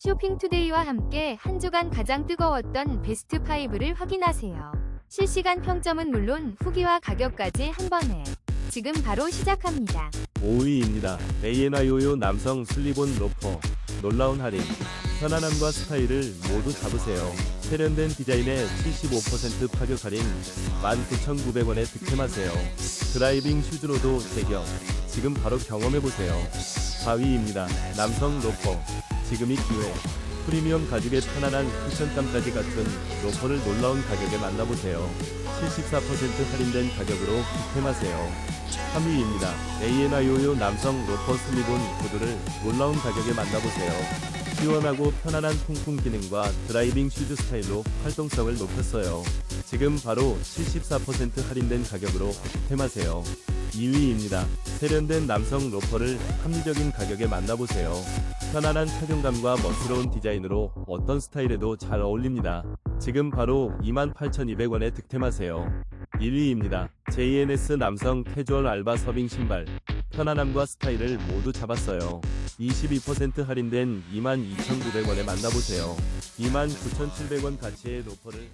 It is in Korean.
쇼핑투데이와 함께 한 주간 가장 뜨거웠던 베스트 5를 확인하세요. 실시간 평점은 물론 후기와 가격까지 한 번에 지금 바로 시작합니다. 5위입니다. ANIO요 남성 슬리본 로퍼. 놀라운 할인. 편안함과 스타일을 모두 잡으세요. 세련된 디자인에 75% 파격 할인. 19,900원에 득템하세요. 드라이빙 슈즈로도 제격. 지금 바로 경험해보세요. 4위입니다. 남성 로퍼. 지금이 기회. 프리미엄 가죽의 편안한 쿠션감까지 갖춘 로퍼를 놀라운 가격에 만나보세요. 74% 할인된 가격으로 득템하세요. 3위입니다. ANIO요 남성 로퍼 슬리본 구두를 놀라운 가격에 만나보세요. 시원하고 편안한 통풍 기능과 드라이빙 슈즈 스타일로 활동성을 높였어요. 지금 바로 74% 할인된 가격으로 득템하세요. 2위입니다. 세련된 남성 로퍼를 합리적인 가격에 만나보세요. 편안한 착용감과 멋스러운 디자인으로 어떤 스타일에도 잘 어울립니다. 지금 바로 28,200원에 득템하세요. 1위입니다. JNS 남성 캐주얼 알바 서빙 신발. 편안함과 스타일을 모두 잡았어요. 22% 할인된 22,900원에 만나보세요. 29,700원 가치의 로퍼를